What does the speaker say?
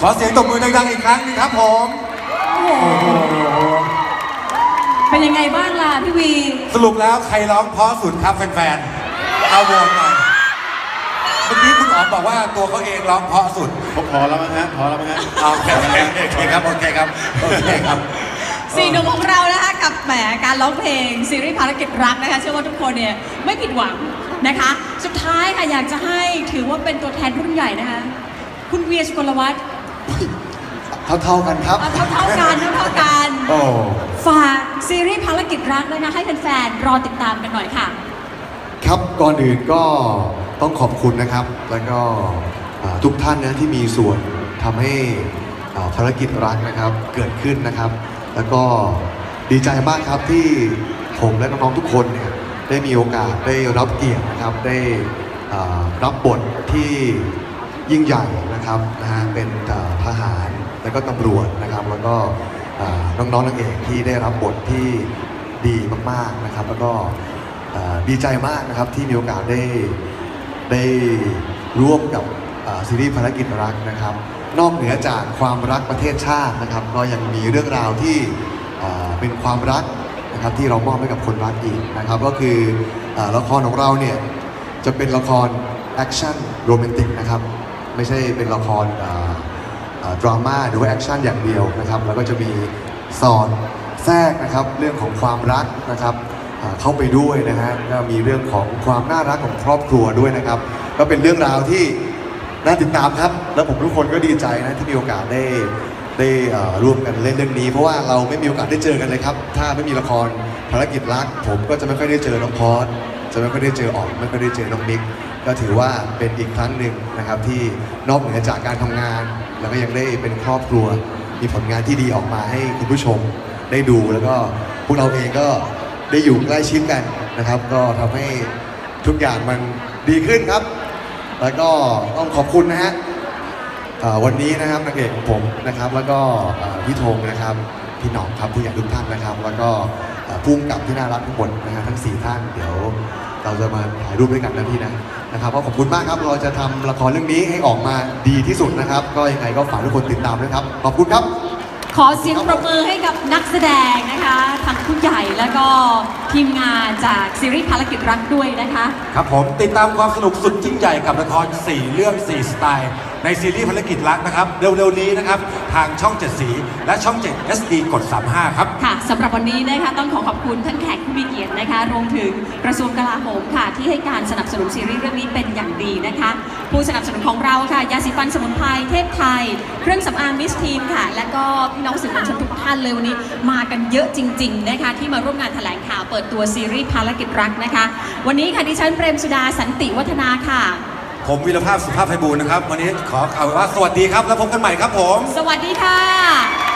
ขอเสียงตบมือดังๆอีกครั้งหนึงครับผมโอ้โหเป็นยังไงบ้างล่ะพี่วี สรุปแล้วใครร้องเพราะสุดครับแฟนๆเอาโหวตหน่อยเมื่อกี้คุณอ๋อมบอกว่าตัวเขาเองร้องเพราะสุดพอพอแล้วมั้งฮะพอแล้วมั้งฮะเอาโอเคโอเคโอเคครับโอเคครับโอเคครับ สี่หนุ่มของเรานะคะกับแหมการร้องเพลงซีรีส์ภารกิจรักนะคะเชื่อว่าทุกคนเนี่ยไม่ผิดหวังนะคะ สุดท้ายค่ะอยากจะให้ถือว่าเป็นตัวแทนรุ่นใหญ่นะคะ คุณเวียสุกลวัฒน์ เท่าๆกันครับ เอาเท่าๆกันเท่าๆกัน โอ้ ฝากซีรีส์ภารกิจรักนะคะให้แฟนๆรอติดตามกันหน่อยค่ะ ครับก่อนอื่นก็ต้องขอบคุณนะครับ แล้วก็อ่าทุกท่านนะที่มีส่วนทำให้อ่าภารกิจรักนะครับเกิดขึ้นนะครับ แล้วก็ดีใจมากครับที่ผมและน้องๆทุกคนเนี่ยได้มีโอกาสได้รับเกียรตินะครับได้อ่ารับบทที่ ยิ่งใหญ่นะครับนะฮะเป็นทหารแล้วก็ตำรวจนะครับ แล้วก็น้องๆนางเอกที่ได้รับบทที่ดีมากๆนะครับ แล้วก็ดีใจมากนะครับที่มีโอกาสได้ได้ร่วมกับซีรีส์ภารกิจรักนะครับ นอกเหนือจากความรักประเทศชาตินะครับก็ยังมีเรื่องราวที่เป็นความรักนะครับที่เรามอบให้กับคนรักอีกนะครับ ก็คืออละครของเราเนี่ยจะเป็นละครแอคชั่นโรแมนติกนะครับ ไม่ใช่เป็นละครดราม่าหรือว่าแอคชั่นอย่างเดียวนะครับแล้วก็จะมีสอนแทรกนะครับเรื่องของความรักนะครับเข้าไปด้วยนะฮะก็มีเรื่องของความน่ารักของครอบครัวด้วยนะครับ ก็เป็นเรื่องราวที่น่าติดตามครับ แล้วผมทุกคนก็ดีใจนะที่มีโอกาสได้ได้ร่วมกันเล่นเรื่องนี้ เพราะว่าเราไม่มีโอกาสได้เจอกันเลยครับ ถ้าไม่มีละครภารกิจรัก ผมก็จะไม่ค่อยได้เจอน้องพอสจะไม่ค่อยได้เจอออกไม่ค่อยได้เจอน้องมิก ก็ถือว่าเป็นอีกครั้งหนึ่งนะครับที่นอกเหนือจากการทำงาน แล้วก็ยังได้เป็นครอบครัว มีผลงานที่ดีออกมาให้คุณผู้ชมได้ดูแล้วก็พวกเราเองก็ได้อยู่ใกล้ชิดกันนะครับ ก็ทำให้ทุกอย่างมันดีขึ้นครับ แล้วก็ต้องขอบคุณนะฮะอ่าวันนี้นะครับนางเอกของผมนะครับ แล้วก็อ่าพี่ธงนะครับพี่หนองครับผู้ใหญ่ทุกท่านนะครับ แล้วก็อ่าผู้กำกับที่น่ารักทุกคนนะฮะทั้งสี่ท่านเดี๋ยวเราจะมาถ่ายรูปด้วยกันนะพี่นะ นะครับก็ขอบคุณมากครับเราจะทำละครเรื่องนี้ให้ออกมาดีที่สุดนะครับ ก็ยังไงก็ฝากทุกคนติดตามด้วยครับขอบคุณครับ ขอเสียงปรบมือให้กับนักแสดงนะคะทั้งผู้ใหญ่แล้วก็ทีมงานจากซีรีส์ภารกิจรักด้วยนะคะ ครับผมติดตามความสนุกสุดยิ่งใหญ่กับละคร 4 เรื่อง 4 สไตล์ ในซีรีส์ภารกิจรักนะครับ เร็วๆนี้นะครับทางช่อง 7 สี และช่อง 7 SD กด 35 ครับ ค่ะสำหรับวันนี้นะคะต้องขอขอบคุณท่านแขกผู้มีเกียรตินะคะรวมถึงกระทรวงกลาโหมค่ะ ที่ให้การสนับสนุนซีรีส์เรื่องนี้เป็นอย่างดีนะคะ ผู้สนับสนุนของเราค่ะ ยาสีฟันสมุนไพรเทพไทย เครื่องสำอางมิสทีมค่ะ และก็พี่น้องสื่อมวลชนทุกท่านเลยวันนี้ มากันเยอะจริง ๆ นะคะ ที่มาร่วมงานแถลงข่าวเปิดตัวซีรีส์ภารกิจรักนะคะ วันนี้ค่ะดิฉันเปรมสุดาสันติวัฒนาค่ะ ผมวิรภาพสุภาพไพบูลย์นะครับ วันนี้ขอกล่าวว่าสวัสดีครับ แล้วพบกันใหม่ครับผม สวัสดีค่ะ